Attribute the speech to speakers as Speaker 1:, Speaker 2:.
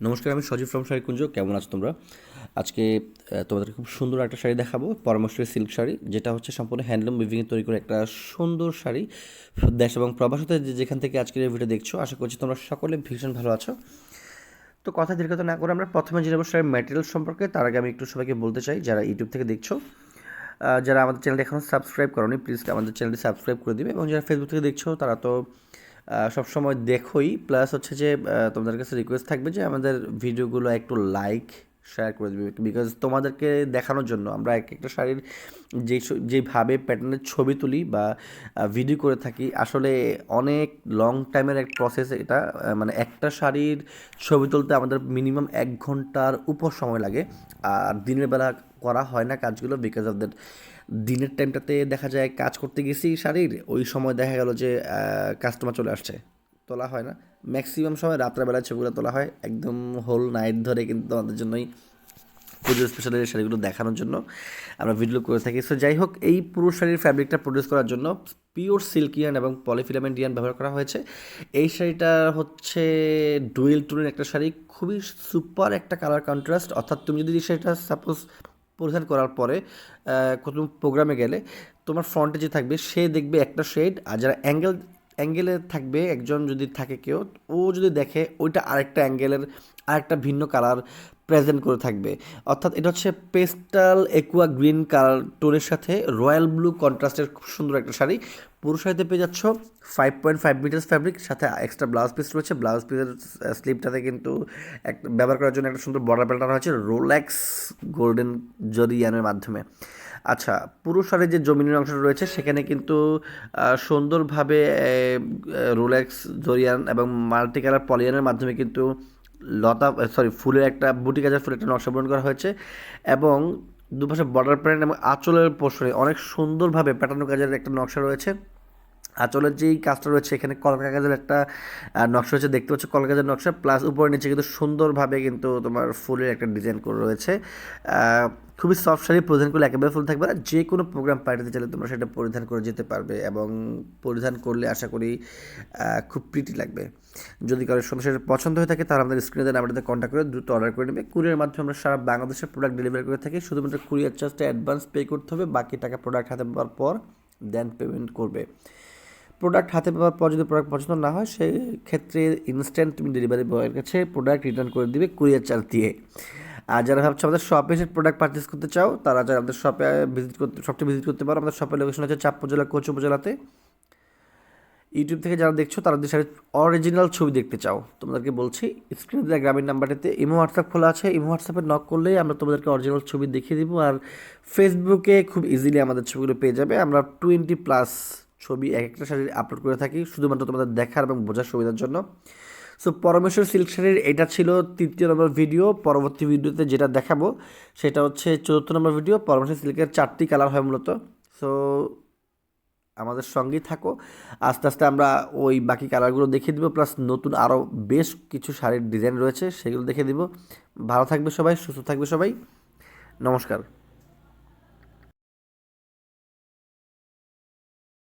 Speaker 1: নমস্কার আমি সজীব ফ্রম শাড়ি কুঞ্জ কেমন আছো তোমরা? আজকে আহ, তোমাদের খুব সুন্দর একটা শাড়ি দেখাবো পরামর্শের সিল্ক শাড়ি যেটা হচ্ছে সম্পূর্ণ হ্যান্ডলুম উইভিংয়ে তৈরি করে একটা সুন্দর শাড়ি দেশ এবং প্রবাসতে যে- যেখান থেকে আজকের এই ভিডিও দেখছ। আশা করছি তোমরা সকলে ভীষণ ভালো আছো। তো কথা দীর্ঘতা না করে আমরা প্রথমে জেনে নেব শাড়ির ম্যাটেরিয়াল সম্পর্কে। তার আগে আমি একটু সবাইকে বলতে চাই যারা ইউটিউব থেকে দেখছ যারা আমাদের চ্যানেলটি এখনও সাবস্ক্রাইব করোনি প্লিজ আমাদের চ্যানেলটি সাবস্ক্রাইব করে দিবে এবং যারা ফেসবুক থেকে দেখছ তারা তো সবসময় দেখোই। প্লাস হচ্ছে যে তোমাদের কাছে রিকোয়েস্ট থাকবে যে আমাদের ভিডিওগুলো একটু লাইক শেয়ার করে দিবে বিকজ তোমাদেরকে দেখানোর জন্য আমরা এক একটা শাড়ির যেই ছ- যেইভাবে প্যাটার্নের ছবি তুলি বা ভিডিও করে থাকি, আসলে অনেক লং টাইমের এক প্রসেস এটা মানে একটা শাড়ির ছবি তুলতে আমাদের মিনিমাম এক ঘণ্টার উপর সময় লাগে, আর দিনের বেলা করা হয় না কাজগুলো বিকজ অফ দ্যাট দিনের টাইমটাতে দেখা যায় কাজ করতে গেছি শাড়ির, ওই সময় দেখা গেল যে কাস্টমার চলে আসছে। তোলা হয় না। ম্যাক্সিমাম সময় রাত্রেবেলা ছবিগুলো তোলা হয়, একদম হোল নাইট ধরে কিন্তু আমাদের জন্যই পুজো স্পেশালি শাড়িগুলো দেখানোর জন্য আমরা ভিডিও করে থাকি। সো যাই হোক, এই পুরো শাড়ির ফ্যাব্রিকটা প্রডিউস করার জন্য পিওর সিল্কিয়ান এবং পলিফিলামেন্ট ইয়ান ব্যবহার করা হয়েছে। এই শাড়িটা হচ্ছে ডুয়েল টুনের একটা শাড়ি, খুবই সুপার একটা কালার কন্ট্রাস্ট অর্থাৎ তুমি যদি শাড়িটা সাপোজ পরিধান করার পরে কোনো প্রোগ্রামে গেলে, তোমার ফ্রন্টে যে থাকবে, সে দেখবে একটা শেড আর যারা অ্যাঙ্গেল অ্যাঙ্গেলে থাকবে, একজন যদি থাকে কেউ, ও যদি দেখে ওইটা আরেকটা অ্যাঙ্গেলের, আরেকটা ভিন্ন কালার প্রেজেন্ট করে থাকবে। অর্থাৎ এটা হচ্ছে পেস্টাল একুয়া গ্রিন কালার টোনের সাথে রয়্যাল ব্লু কন্ট্রাস্টের খুব সুন্দর একটা শাড়ি। পুরো শাড়িতে পেয়ে যাচ্ছ five point five meters fabric সাথে এক্সট্রা ব্লাউজ পিস রয়েছে। ব্লাউজ পিসের স্লিপটাতে কিন্তু এক, ব্যবহার করার জন্য একটা সুন্দর বর্ডার প্যাটার্ন হয়েছে রোল্যাক্স গোল্ডেন জরিয়ানের মাধ্যমে। আচ্ছা পুরো যে জমিনের অংশটা রয়েছে, সেখানে কিন্তু সুন্দরভাবে রোলেক্স, জরিয়ান এবং মাল্টি কালার পলিয়ানের মাধ্যমে কিন্তু লতা সরি, ফুলের একটা বুটি গাছের ফুলের একটা নকশা পূরণ করা হয়েছে এবং দুপাশে বর্ডার প্যান্ট এবং আঁচলের পোষণে অনেক সুন্দরভাবে প্যাটার্ন কাজের একটা নকশা রয়েছে। আঁচলের যেই কাজটা রয়েছে, এখানে কলকা কাগজের একটা নকশা হচ্ছে দেখতে পাচ্ছ কলকা কাগজের নকশা প্লাস উপরে নিচে কিন্তু সুন্দরভাবে কিন্তু তোমার ফুলের একটা ডিজাইন করে রয়েছে। খুবই সফট শাড়ি, পরিধান করলে একেবারে ফুল থাকবে না, যে কোনো প্রোগ্রাম পার্টিতে চাইলে তোমরা সেটা পরিধান করে যেতে পারবে এবং পরিধান করলে আশা করি খুব প্রিটি লাগবে। যদি কারোর সঙ্গে সেটা পছন্দ হয়ে থাকে, তাহলে আমাদের স্ক্রিনে দেন আমাদের কন্ট্যাক্ট করে দ্রুত অর্ডার করে নেবে। কুরিয়ার মাধ্যমে আমরা সারা বাংলাদেশের প্রোডাক্ট ডেলিভারি করে থাকি, শুধুমাত্র কুরিয়ার চার্জটা অ্যাডভান্স পে করতে হবে, বাকি টাকা প্রোডাক্ট হাতে পাওয়ার পর দেন পেমেন্ট করবে। প্রোডাক্ট হাতে পাওয়ার পর যদি প্রোডাক্ট পছন্দ না হয়, সেই ক্ষেত্রে ইনস্ট্যান্ট তুমি ডেলিভারি বয়ের কাছে প্রোডাক্ট রিটার্ন করে দিবে কুরিয়ার চার্জ দিয়ে। আর যারা ভাবছ আমাদের শপে এসে প্রোডাক্ট পারচেস করতে চাও, তারা যারা আমাদের শপে ভিজিট করতে শপটি ভিজিট করতে পারো, আমাদের শপের লোকেশন হচ্ছে চাপ উপজেলা কোচ উপজেলাতে। ইউটিউব থেকে যারা দেখছ, তারা যদি অরিজিনাল ছবি দেখতে চাও। তোমাদেরকে বলছি স্ক্রিনে দেওয়া গ্রামীণ নাম্বারটিতে ইমো হোয়াটসঅ্যাপ খোলা আছে। ইমো হোয়াটসঅ্যাপে নক করলেই আমরা তোমাদেরকে অরিজিনাল ছবি দেখিয়ে দিব। আর ফেসবুকে খুব ইজিলি আমাদের ছবিগুলো পেয়ে যাবে। আমরা টোয়েন্টি প্লাস ছবি এক একটা শাড়ির আপলোড করে থাকি, শুধুমাত্র তোমাদের দেখার এবং বোঝার সুবিধার জন্য। সো পরমেশ্বর সিল্ক শাড়ির এটা ছিল তৃতীয় নম্বর ভিডিও পরবর্তী ভিডিওতে যেটা দেখাবো, সেটা হচ্ছে চতুর্থ নম্বর ভিডিও পরমেশ্বর সিল্কের চারটি কালার হয় মূলত। সো আমাদের সঙ্গেই থাকো। আস্তে আস্তে আমরা ওই বাকি কালারগুলো দেখিয়ে দিব প্লাস নতুন আরও বেশ কিছু শাড়ির ডিজাইন রয়েছে, সেগুলো দেখে দিব। ভালো থাকবে সবাই, সুস্থ থাকবে সবাই। নমস্কার।